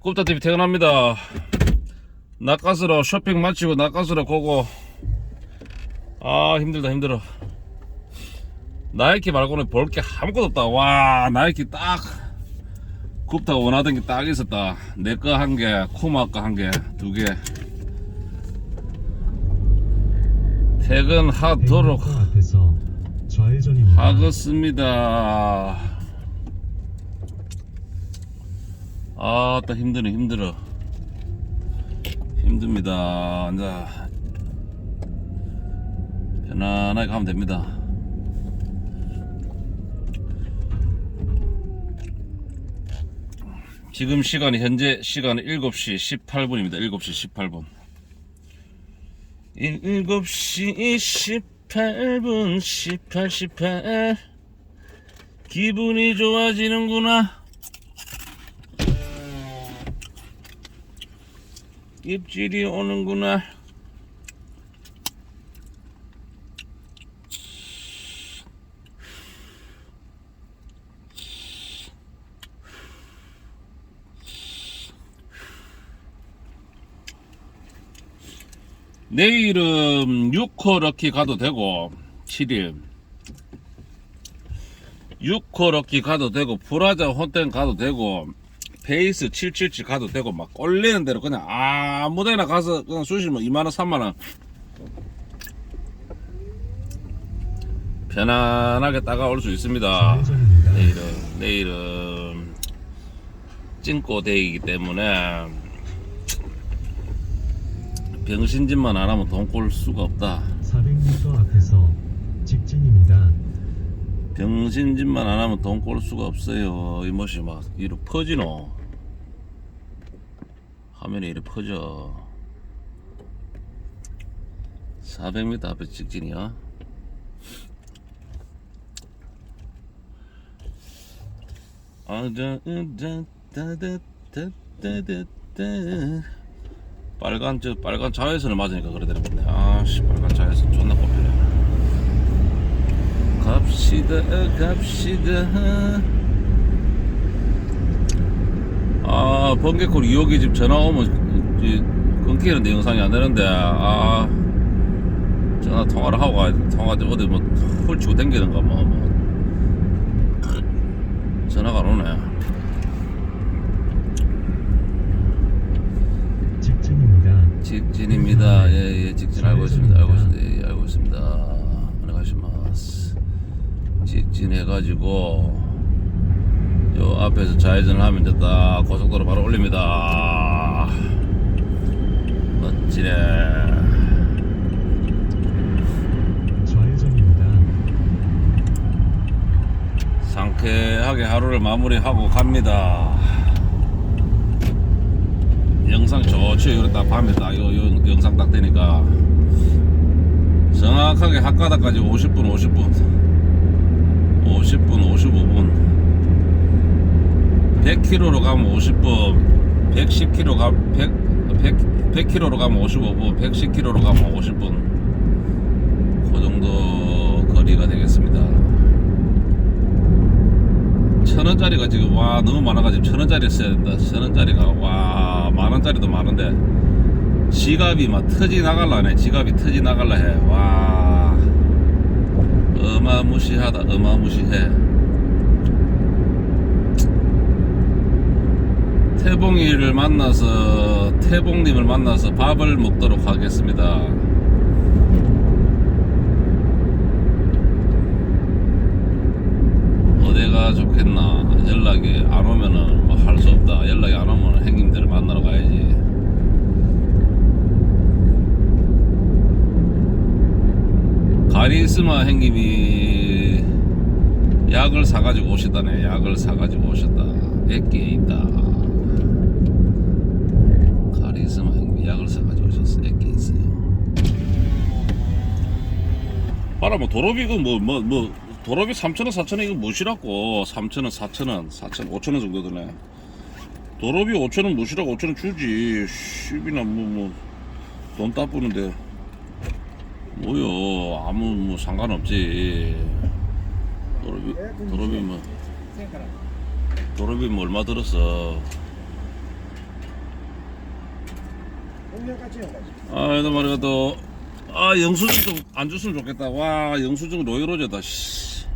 굽다TV 퇴근합니다. 낙가스로 쇼핑 마치고 낙가스로 고고. 아, 힘들다, 힘들어. 나이키 말고는 볼 게 아무것도 없다. 와, 나이키 딱. 굽다가 원하던 게 딱 있었다. 내 거 한 개, 쿠마 거 한 개, 두 개. 퇴근하도록. 하겠습니다. 아, 딱 힘드네, 힘들어. 힘듭니다. 이제 편안하게 가면 됩니다. 지금 시간이 현재 시간은 7시 18분입니다. 7시 18분. 7시 18분 18 18 기분이 좋아지는구나 입질이 오는구나. 내일은 6호 럭키 가도 되고 7일. 6호 럭키 가도 되고 브라자 혼텐 가도 되고 베이스 777 가도 되고 막 꼴리는 대로 그냥 아무 데나 가서 그냥 수시면 2만원 3만원 편안하게 따가올 수 있습니다. 내일은 내일은 찐꼬 데이이기 때문에 병신짓만 안 하면 돈 꼴 수가 없다 400m 앞에서 직진입니다. 병신짓만 안 하면 돈 꼴 수가 없어요 이것이 막 이리 퍼지노 화면에 이리 퍼져. 400m 앞에 직진이야. 빨간 저 빨간 자외선을 맞으니까 그래 되는데. 아씨 빨간 자외선 존나 꼽히네. 갑시다 갑시다 아 번개콜 2호기 집 전화 오면 이- 끊기는데 영상이 안 되는데 아 전화 통화를 하고 가야 돼 통화 어디 뭐 훌치고 댕기는가 뭐, 뭐. 전화가 안 오네 직진입니다. 직진입니다. 예, 예, 직진 알고 있습니다. 알고 있습니다. 예, 예, 알고 있습니다. 오네가시마스. 직진해가지고 요 앞에서 좌회전을 하면 됐다. 고속도로 바로 올립니다. 멋지네. 좌회전입니다. 상쾌하게 하루를 마무리하고 갑니다. 영상 좋죠. 딱 밤에 딱 요, 요 영상 딱 되니까 정확하게 학가다까지 50분, 50분, 50분, 55분. 100km로 가면 50분, 110km 가 100, 100, 100km로 가면 55분, 110km로 가면 50분. 그 정도 거리가 되겠습니다. 천 원짜리가 지금 와 너무 많아가지고 천 원짜리 써야 된다. 천 원짜리가 와 만 원짜리도 많은데 지갑이 막 터지 나갈라네. 지갑이 터지 나갈라 해. 와 어마무시하다. 어마무시해. 태봉이를 만나서 태봉님을 만나서 밥을 먹도록 하겠습니다. 어디가 좋겠나? 연락이 안 오면은 뭐 할 수 없다. 연락이 안 오면 행님들을 만나러 가야지. 가리스마 행님이 약을 사가지고 오셨다네. 약을 사가지고 오셨다. 애끼에 있다 가리스마 행님이 약을 사가지고 오셨어 애끼에 있어요 봐라 뭐 도로비가 뭐뭐 뭐 도로비 3천원 4천원 이거 무시라고. 3천원 4천원 4천 5천원 정도 드네. 도로비 5천원 무시라고 5천원 주지. 10이나 뭐뭐 돈 따쁘는데. 뭐요? 아무 뭐 상관없지. 도로비 도로비 뭐 도로비 뭐 얼마 들었어. 아, 나 말이야 또, 아, 영수증 좀 안 줬으면 좋겠다. 와, 영수증 로이로제다, 씨.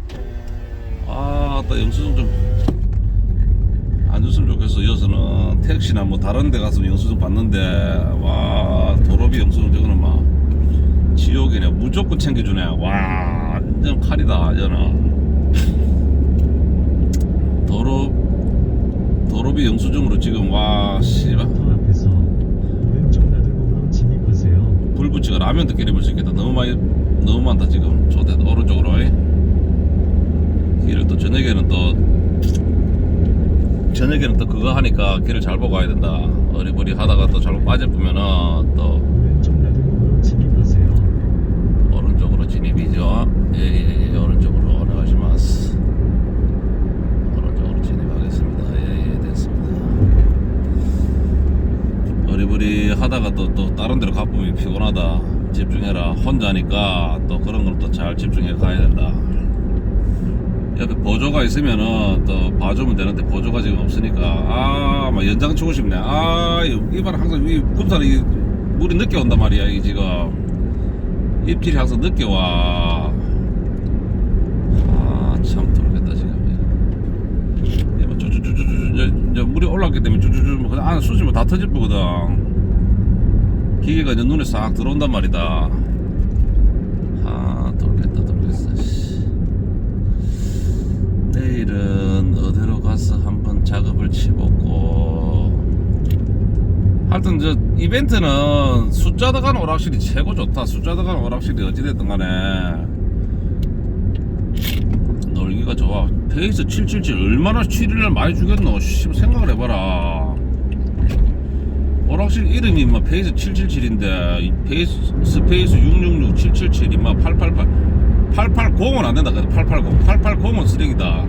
아, 또 영수증 좀 안 줬으면 좋겠어. 이어서는 택시나 뭐 다른 데 가서 영수증 받는데, 와, 도로비 영수증 저거는 막, 지옥이네. 무조건 챙겨주네. 와, 완전 칼이다, 저는. 도로, 도로비 영수증으로 지금, 와, 씨발. 터 앞에서 왼쪽 나들목으로 붙이고 라면도 끓여 먹을 수 있겠다. 너무 많이 너무 많다 지금. 좋대 오른쪽으로. 이. 길을 또 저녁에는 또 저녁에는 또 그거 하니까 길을 잘 보고 가야 된다. 어리버리 하다가 또 잘못 빠져보면은 또 진입하세요. 오른쪽으로 진입이죠. 예예 예 예, 오른쪽으로 오네가시마스. 오른쪽으로 진입하겠습니다. 예예 됐습니다. 어리버리 하다가 또, 또 다른 데로 가보면 피곤하다. 집중해라. 혼자니까 또 그런 걸 또 잘 집중해 가야 된다. 옆에 보조가 있으면은 또 봐주면 되는데 보조가 지금 없으니까 아, 막 연장 치고 싶네. 아, 이- 이발 항상 이 급사는 이 물이 늦게 온단 말이야. 이 지금 입질이 항상 늦게 와. 아, 참 돌겠다 지금. 이거 뭐 쭈쭈쭈쭈쭈 이제, 이제 물이 올랐기 때문에 쭈쭈쭈 뭐 그냥 안에 쑤시면 다 터질 거거든. 기계가 이제 눈에 싹 들어온단 말이다. 아, 돌겠다 돌겠어. 씨. 내일은 어디로 가서 한번 작업을 치보고 하여튼 저 이벤트는 숫자 들어가는 오락실이 최고 좋다 숫자 들어가는 오락실이 어찌됐든 간에 놀기가 좋아 페이스 777 얼마나 7일날 많이 주겠노 씨, 생각을 해봐라 오락실 이름이 인마 페이스 777인데 이 페이스 스페이스 666 777 인마 888 880은 안 된다. 880. 880은 쓰레기다.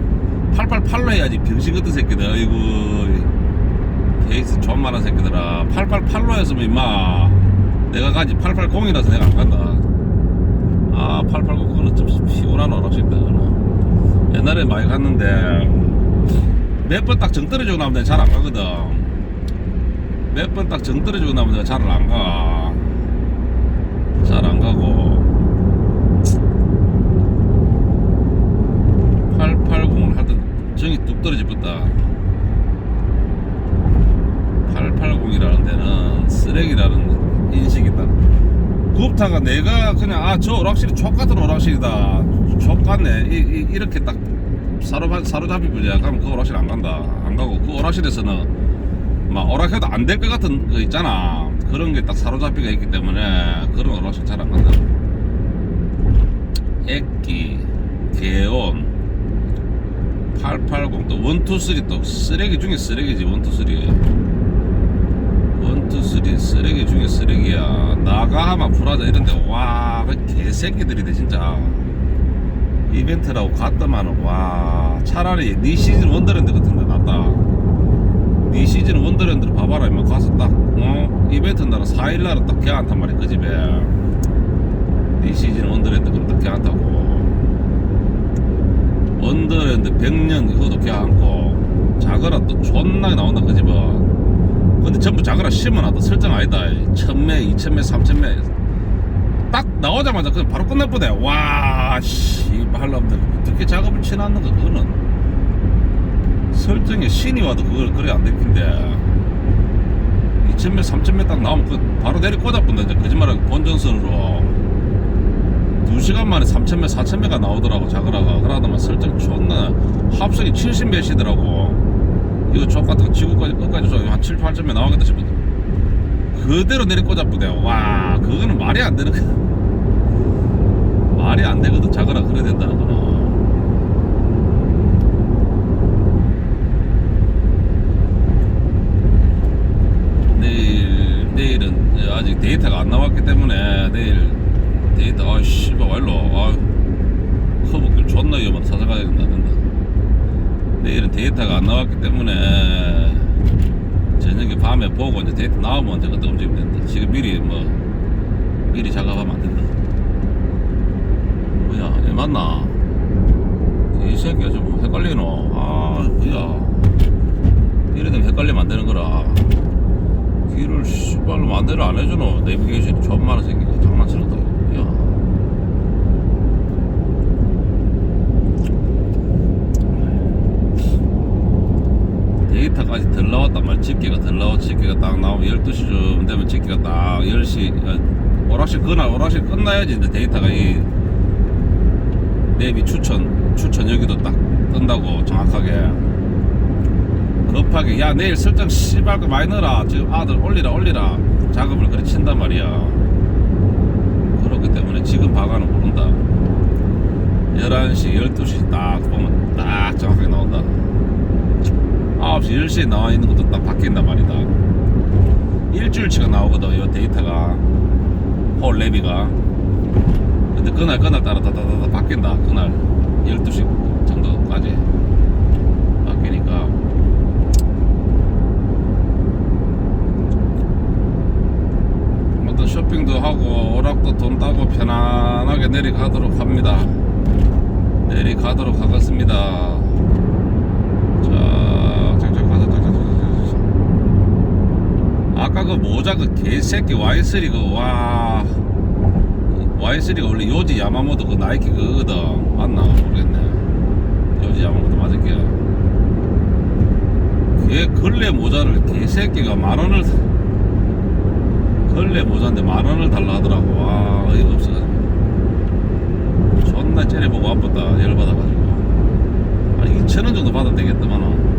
888로 해야지 병신 같은 새끼들. 아이고. 페이스 존만한 새끼들아. 888로 했으면 임마. 내가 가지 880이라서 내가 안 간다. 아, 880 그거는 좀 피곤한 오락실다. 그거는. 옛날에 많이 갔는데 몇 번 딱 정 떨어지고 나면 잘 안 가거든. 몇 번 딱 정 떨어지고 나면 잘 안 가. 잘 안 가고. 880을 하던 정이 뚝 떨어집었다. 880이라는 데는 쓰레기라는 인식이 딱. 굽타가 내가 그냥 아저 오락실이 족같은 오락실이다. 족같네. 이, 이, 렇게딱 사로 사로잡히 보자. 그러면 그 오락실 안 간다. 안 가고 그 오락실에서는 막 오락해도 안 될 것 같은 거 있잖아. 그런 게 딱 사로잡히가 있기 때문에 그런 오락실 잘 안 간다. 액기, 개온, 880, 또 123, 또 쓰레기 중에 쓰레기지, 123. 123 쓰레기 중에 쓰레기야. 나가하마 프라자 이런데, 와, 그 개새끼들이네, 진짜. 이벤트라고 갔더만은, 와, 차라리 니 시즌 원더랜드 같은 데 낫다. 니 시즌 원더랜드를 봐봐라, 임마. 가서 딱, 어? 이벤트 날은 4일날은 딱 개안탄 말이야, 그 집에. 니 시즌 원더랜드 그럼 딱 개안타고. 원더랜드 100년 그것도 걔 안고 자그라 또 존나게 나온다 그 집은 근데 전부 자그라 심어놔도 설정 아니다 1000매 2000매 3000매 딱 나오자마자 그냥 바로 끝내보대 와씨 말람들 어떻게 작업을 치놨는가 그거는 설정에 신이 와도 그걸 그래 안 될텐데 2000매 3000매 딱 나오면 그 바로 내리 꽂아본다 이제 거짓말하고 본전선으로 2시간 만에 3,000매, 4,000매가 나오더라고, 자그라가. 그러다만 설정 존나 합성이 70몇이더라고. 이거 족 같은 거 지구까지 끝까지 줘한 7, 8,000매 나오겠다 싶거든. 그대로 내리 꽂아보대. 와, 그거는 말이 안 되는 거. 말이 안 되거든, 자그라 그래야 된다는 거는. 내일, 내일은 아직 데이터가 안 나왔기 때문에 내일 데이터 아 씨발 와일로 아 커브길 존나 위험하다. 찾아가야 된다 된다. 내일은 데이터가 안 나왔기 때문에 저녁에 밤에 보고 이제 데이터 나오면 이제 그때 움직이면 된다. 지금 미리 뭐 미리 작업하면 안 된다 맞나? 이 새끼가 좀 헷갈리노 아 뭐야 이래 되면 헷갈리면 안 되는 거라. 길을 씨발 씨발로 마음대로 안 해주노. 내비게이션이 존만한 새끼가 장난치는다 야. 데이터까지 덜 나왔단 말이야 집계가 덜 나와. 집계가 딱 나오면 12시쯤 되면 집계가 딱 10시 어, 오락실 그날 오락실 끝나야지. 이제 데이터가 이 내비 추천 추천 여기도 딱 뜬다고 정확하게. 급하게 야 내일 설정 씨발 거 많이 넣어라. 지금 아들 올리라 올리라. 작업을 그래 친단 말이야. 그렇기 때문에 지금 바가는 모른다. 11시 12시 딱 보면 딱 정확하게 나온다. 9시 10시에 나와 있는 것도 딱 바뀐단 말이다. 일주일치가 나오거든 이 데이터가. 홀 레비가 근데 그날 그날 따라 다다다다 바뀐다 그날 12시 정도까지 바뀌니까 어떤 쇼핑도 하고 오락도 돈 따고 편안하게 내려가도록 합니다 내려가도록 하겠습니다 아까 그 모자 그 개새끼 Y3 그와 Y3가 원래 요지 야마모토 그 나이키 그거거든 맞나 모르겠네. 요지 야마모토 맞을게요. 걔 걸레 모자를 개새끼가 만원을 걸레 모자인데 만원을 달라 하더라고. 와 어이가 없어가지고 존나 째려보고 아팠다. 열받아가지고. 아니 2천원 정도 받으면 되겠더만은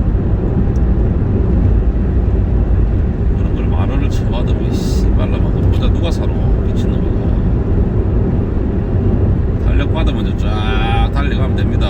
그런 걸 만원을 쳐받으면 씨발라 막 모자 누가 사노? 미친놈이가 달력 받으면 이제 쫙 달려가면 됩니다.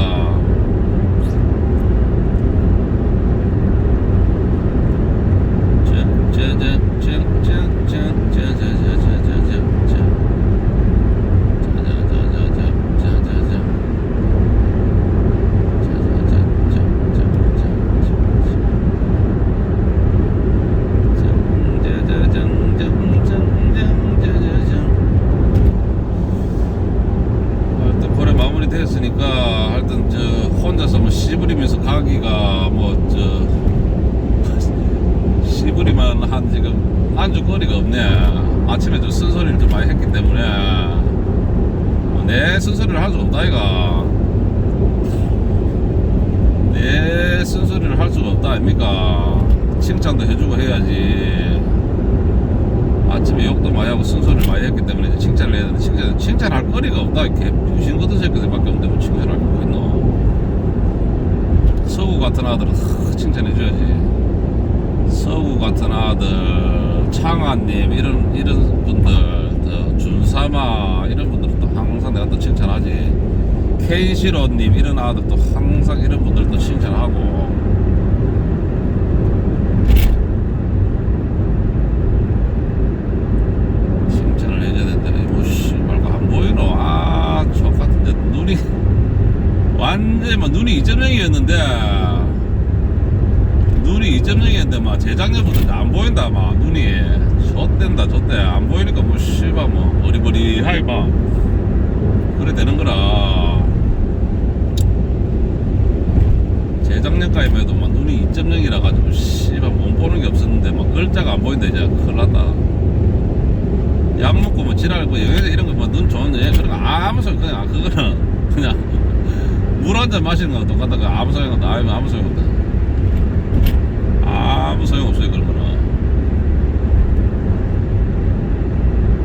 하여튼 고래 마무리 됐으니까 하여튼 저 혼자서 뭐 씨부리면서 가기가 뭐 저 씨부리만 한 지금 안주거리가 없네 아침에 좀 쓴소리를 좀 많이 했기 때문에 뭐내 쓴소리를 할 수 없다 이가 내 쓴소리를 할 수가 없다 아닙니까 칭찬도 해주고 해야지 아침에 욕도 많이 하고 쓴소리를 많이 했기 때문에 이제 칭찬을 해야 되는데 칭찬, 칭찬할 거리가 없다 이렇게 병신 같은 새끼들밖에 없는데 뭐 칭찬할 거 있노 서구 같은 아들은 하, 칭찬해줘야지. 서구 같은 아들 창아님 이런 이런 분들 또 준사마 이런 분들은 또 항상 내가 또 칭찬하지. 켄시로님 이런 아들도 항상 이런 분들도 칭찬하고 칭찬을 해줘야 된다니 뭐 씨발가 안 보이노 아 족같은데 눈이 완전 막 눈이 이점형이었는데 이점형이었는데 막 재작년부터 안 보인다 막 눈이. 좆된다 좆대 안 보이니까 뭐 씨발 뭐 어리버리하게 막 그래 되는 거라 재작년까지만 해도 막 눈이 2.0이라 가지고 씨발 못 보는 게 없었는데 막 글자가 안 보인다 이제. 큰일 났다. 약 먹고 뭐 지랄 뭐 여기서 이런 거뭐눈 좋은데 그런 거 아무 소용 그냥 아, 그거는 그냥 물 한 잔 마시는 거랑 똑같다. 그 아무 소용 없다 아무 소용 없다 아무 소용 없어요 거는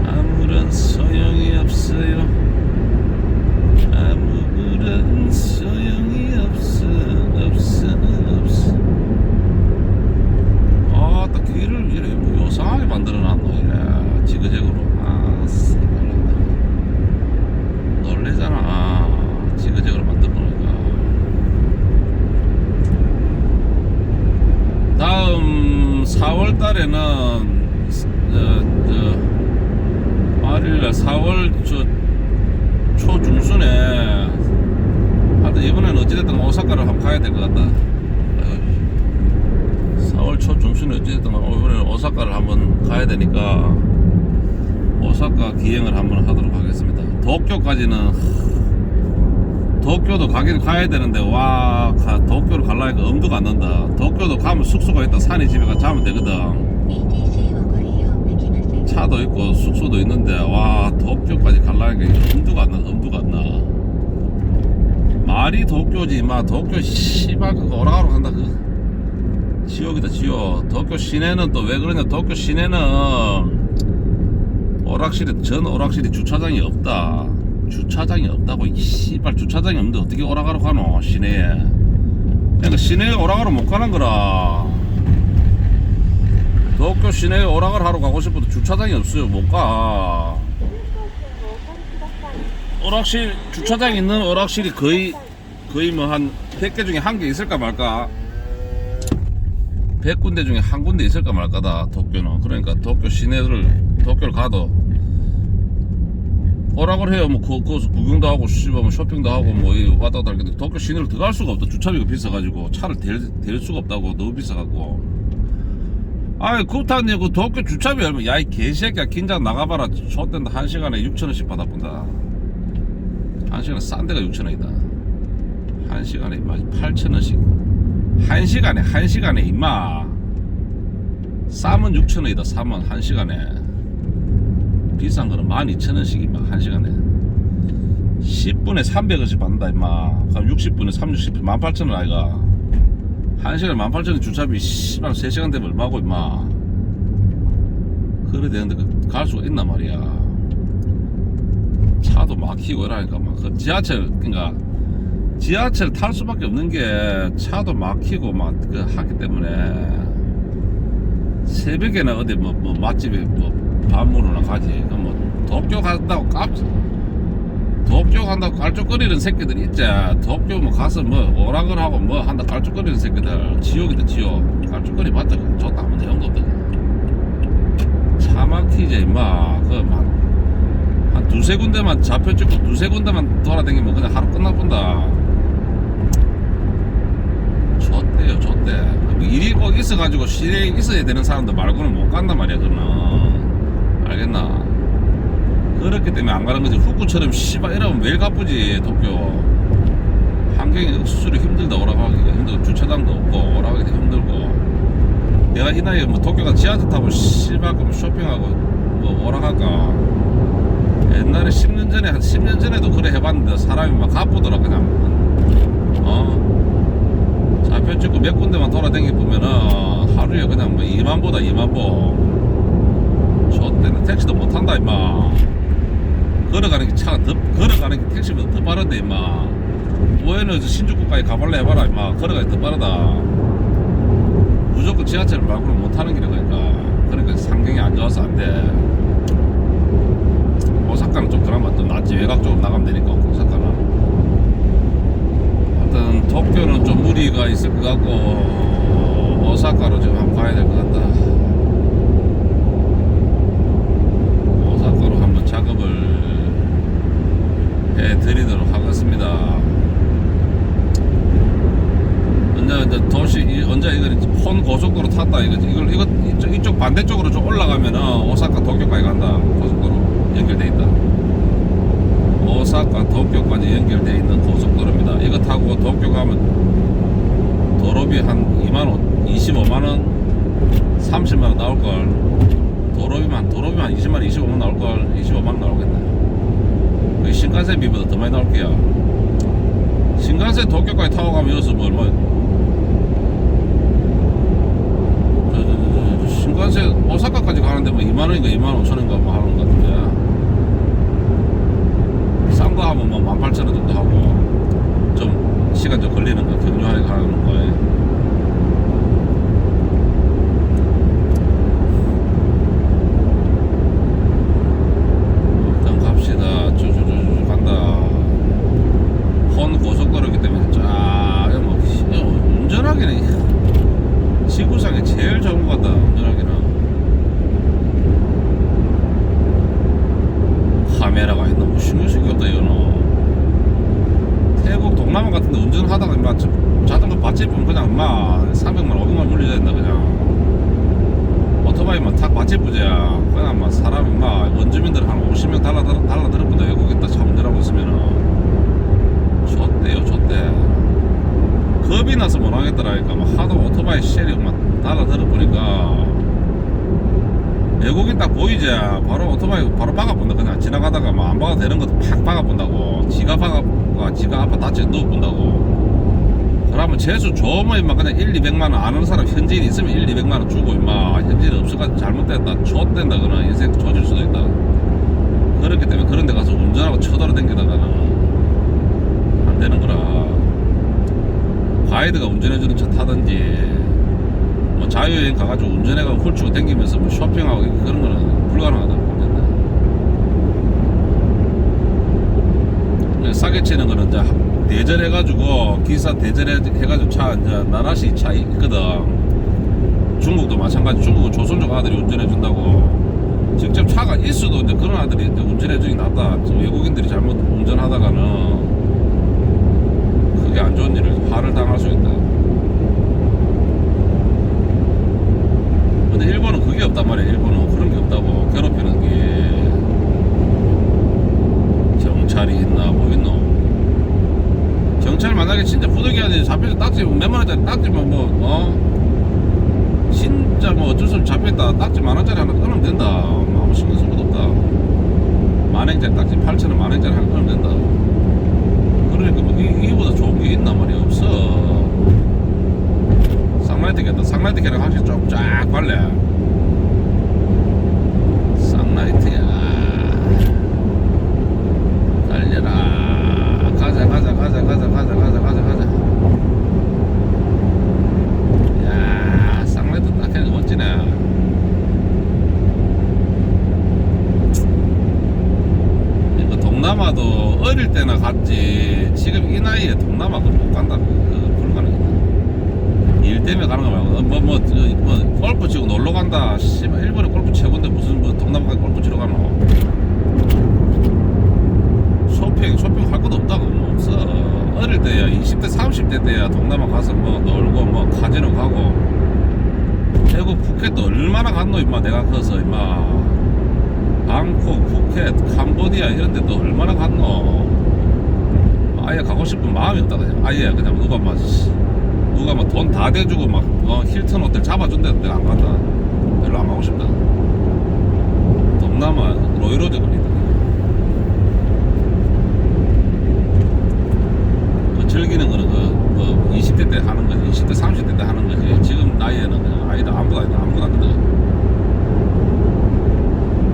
아무런 소용이 없어요. 아무런 소용이 없어 없어 없어 아딱 귀를 이래 뭐 요상하게 만들어놨노 이래 지그재그로 아 씨발놈들 놀래잖아 아, 지그재그로 만들어놓으니까 다음 4월 달에는 저, 저 말일날 4월 저 초중순에 하여튼 이번에는 어찌됐든 오사카를 한번 가야 될 것 같다. 아유, 4월 초중순에 어찌됐든 이번에는 오사카를 한번 가야 되니까 오사카 기행을 한번 하도록 하겠습니다. 도쿄까지는 도쿄도 가기도 가야 되는데 와 가, 도쿄로 갈라니까 엄두가 안 난다. 도쿄도 가면 숙소가 있다. 산이 집에 가 자면 되거든. 차도 있고 숙소도 있는데 와 도쿄까지 갈라니까 엄두가 안나 엄두가 안나. 말이 도쿄지 마. 도쿄 시발 그거 오락가락 간다 그. 지옥이다 지옥. 도쿄 시내는 또 왜 그러냐? 도쿄 시내는 오락실이 전 오락실이 주차장이 없다. 주차장이 없다고 이 씨발 주차장이 없는데 어떻게 오락가로 가노 시내에. 그러니까 시내에 오락가로 못 가는 거라. 도쿄 시내에 오락을 하러 가고 싶어도 주차장이 없어요 못가. 오락실 주차장 있는 오락실이 거의 거의 뭐 한 100개 중에 한 개 있을까 말까. 100군데 중에 한 군데 있을까 말까다 도쿄는. 그러니까 도쿄 시내를 도쿄를 가도 오락을 해요. 뭐 그, 거기서 구경도 하고 씨발 뭐 쇼핑도 하고 뭐 이 왔다 갔다 하는데 도쿄 시내를 들어갈 수가 없다. 주차비가 비싸가지고 차를 댈, 댈 수가 없다고 너무 비싸갖고. 아이 그렇다니 그 도쿄 주차비 얼마 야이 개새끼야. 긴장 나가봐라. 좆된다. 한 시간에 6천 원씩 받아본다. 한 시간에 싼 데가 6천 원이다. 한 시간에 임마 8천 원씩. 한 시간에 한 시간에 임마. 싸면 6천 원이다. 싸면 한 시간에 비싼 거는 12,000원씩 임마 한 시간에. 10분에 300원씩 받는다 임마. 그럼 60분에 30, 18,000원 아이가. 한 시간에 18,000원 주차비 씨발 3시간 되면 얼마고 임마. 그래 되는데 그갈 수가 있나 말이야. 차도 막히고 이러니까 막그 지하철 그러니까 지하철 탈 수밖에 없는 게 차도 막히고 막 그 하기 때문에 새벽에나 어디 뭐, 뭐 맛집에 뭐 밥 먹으러 가지. 뭐 도쿄 간다고 깜 도쿄 간다고 깔쪽거리는 새끼들 있지 도쿄 뭐 가서 뭐 오락을 하고 뭐 한다 깔쪽거리는 새끼들. 지옥이다 지옥. 깔쪽거리 봤다 좋다. 아무 내용도 없다. 차 막히지 임마. 그한 두세 군데만 좌표 찍고 두세 군데만 돌아다니면 그냥 하루 끝나본다. 좆대요 좆대. 뭐 일이 꼭 있어가지고 시내에 있어야 되는 사람들 말고는 못 간단 말이야 그는 알겠나? 그렇기 때문에 안 가는 거지. 후쿠처럼 씨발 이러면 매일 가쁘지 도쿄. 환경이 수술이 힘들다 오라가기가 힘들고 주차장도 없고 오라가기도 힘들고. 내가 이 나이에 뭐 도쿄가 지하철 타고 씨발 그럼 쇼핑하고 뭐 오라갈까? 옛날에 10년 전에 한 10년 전에도 그래 해봤는데 사람이 막 가쁘더라 그냥. 어? 좌표 찍고 몇 군데만 돌아다니 보면은 하루에 그냥 뭐 2만보다 2만보. 저 때는 택시도 못 탄다 임마. 걸어가는 게 차가 더 걸어가는 게 택시보다 더 빠른데 임마. 뭐에는 신주쿠까지 가볼래 해봐라 임마. 걸어가기 더 빠르다. 무조건 지하철 말고는 못 타는 길이 그러니까. 그러니까 상경이 안 좋아서 안돼. 오사카는 좀 그나마 또 낫지. 외곽 쪽으로 나가면 되니까 오사카는 하여튼 도쿄는 좀 무리가 있을 것 같고 오사카로 좀 한번 가야 될 것 같다 오사카로 한번 작업을 해 드리도록 하겠습니다. 언제 이제 도시 이- 언제 이거 폰 고속도로 탔다 이거지. 이걸 이거 이쪽, 이쪽 반대쪽으로 좀 올라가면은 오사카 도쿄까지 간다. 고속도로 연결돼 있다. 오사카 도쿄까지 연결돼 있는 고속도로입니다. 이거 타고 도쿄 가면 도로비 한 2만 원 25만 원 30만 원 나올 걸 도로비만 도로비만 20만 원 25만 원 나올 걸 25만 원 나오겠네. 거의 신간센비보다 더 많이 나올 거야. 신간센 도쿄까지 타고 가면 여기서 뭐 얼마 저, 저, 저, 저, 신간센 오사카까지 가는데 뭐 2만 원인가 2만 5천 원인가 뭐 하는 것 같은데 싼 거 하면 뭐 18,000원 정도 하고 좀 시간 좀 걸리는 거 경유하게 가는 거에 일단 갑시다 쭉쭉쭉 간다 혼 고속도로기 때문에 쫙 이거 뭐 이거 운전하기는 지구상에 제일 좋은 것 같다 운전하기는 카메라가 있나 뭐 신경 쓰기 없다 이거는 태국 동남아 같은데 운전하다가 막 자- 자전거 밭집 보면 막 300만 500만 물려야 된다 그냥. 오토바이만 탁 부재야. 그냥 막 사람이 막 원주민들 한 50명 달라들어 달라들어본다 외국에 딱차 운전하고 있으면은. 좆대요 좆대. 겁이 나서 못 하겠더라니까. 막 하도 오토바이 쉐리 막 달라들어 보니까. 외국인 딱 보이지? 바로 오토바이 바로 박아본다 그냥. 지나가다가 막 안 박아도 되는 것도 팍 박아본다고. 지가 박아 지가 아파 다치 넣어본다고 그러면 재수 좋으면 임마 그냥 1, 200만 원 아는 사람 현지인 있으면 1, 200만 원 주고 임마 현지인 없어가지고 잘못됐다 좆된다 그러나 인생 조질 수도 있다 그렇기 때문에 그런 데 가서 운전하고 쳐돌아 댕기다가는 안 되는 거라 가이드가 운전해주는 차 타든지 뭐 자유여행 가가지고 운전해가고 훌치고 댕기면서 뭐 쇼핑하고 그런 거는 불가능하다고 봅니다. 네, 싸게 치는 거는 이제 대절해가지고 기사 대절해가지고 차 이제 나라시 차 있거든. 중국도 마찬가지. 중국은 조선족 아들이 운전해준다고. 직접 차가 있어도 이제 그런 아들이 이제 운전해주기 낫다. 저 외국인들이 잘못 운전하다가는 그게 안 좋은 일을 화를 당할 수 있다. 근데 일본은 그게 없단 말이야. 일본은 그런 게 없다고 괴롭히는 게 경찰이 있나 뭐 있노. 경찰 만약에 진짜 부득이하게 잡혀서 딱지 몇만 원짜리 딱지만 뭐 어? 진짜 뭐 어쩔 수 없이 잡혔다 딱지 만 원짜리 하나 끊으면 된다. 뭐 아무 신경 쓸 것도 없다. 만 원짜리 딱지 8천 원 만 원짜리 하나 끊으면 된다. 그러니까 뭐 이, 이보다 좋은 게 있나 말이야 없어. 쌍라이트 겠다 쌍라이트 걔랑 확실히 좀쫙 발래 쌍라이트야 뭐 골프 치고 놀러 간다 씨발. 일본에 골프 최고인데 무슨 뭐 동남아 골프 치러 가노? 쇼핑 쇼핑 할 것도 없다고 뭐 없어. 어릴 때야 20대 30대 때야 동남아 가서 뭐 놀고 뭐 카지노 가고. 태국 푸켓도 얼마나 갔노 임마 내가 커서 임마. 방콕 푸켓 캄보디아 이런 데도 얼마나 갔노? 아예 가고 싶은 마음이 없다 그냥. 아예 그냥 누가 막 누가 막 돈 다 대주고 막 어, 힐튼 호텔 잡아준대 내가 안 간다. 별로 안 가고 싶다. 동남아 로이로드 겁니다. 그 즐기는 거는 그, 그 20대 때 하는 거지 20대 30대 때 하는 거지. 지금 나이에는 그냥 아니다 아무도 아니다 아무도 안 된다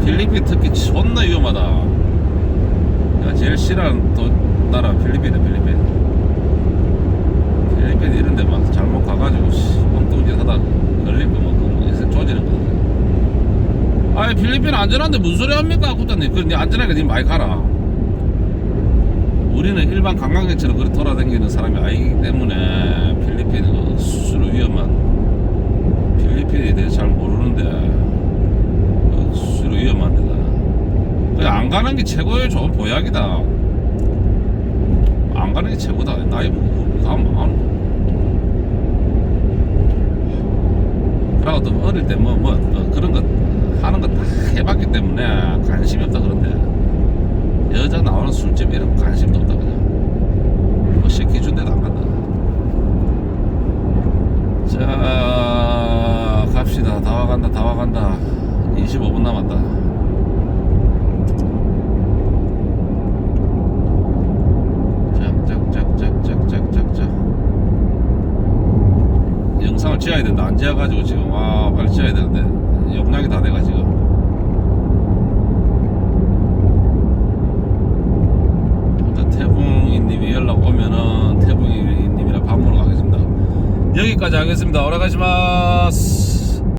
필리핀 특히 존나 위험하다. 제일 싫어하는 도, 나라 필리핀이야 필리핀 잘못 가가지고 씨, 엉뚱짓 하다 걸릴 거면 그 인생 조지는 거아 필리핀 안전한데 무슨 소리 합니까? 구단님 그니 안전하게 니 많이 가라. 우리는 일반 관광객처럼 그렇게 돌아다니는 사람이 아니기 때문에 필리핀은 그 수로 위험한 필리핀에 대해서 잘 모르는데 그 수로 위험한 데다. 그냥 안 가는 게 최고의 좋은 보약이다. 안 가는 게 최고다. 나이 먹고 가면 망하는 거 그러고 또 어릴 때 뭐뭐 그런 거 하는 거 다 해봤기 때문에 관심이 없다 그런데 여자 나오는 술집 이런 거 관심도 없다 그냥 뭐 시켜준 데도 안 간다. 자 갑시다. 다 와간다 다 와간다. 25분 남았다 찍어야 된다. 안 찍어가지고 지금 와 빨리 찍어야 되는데. 용량이 다 돼가 지금 일단 태붕이님이 연락 오면은 태붕이님이랑 밥 먹으러 가겠습니다. 여기까지 하겠습니다. 오래 가시마스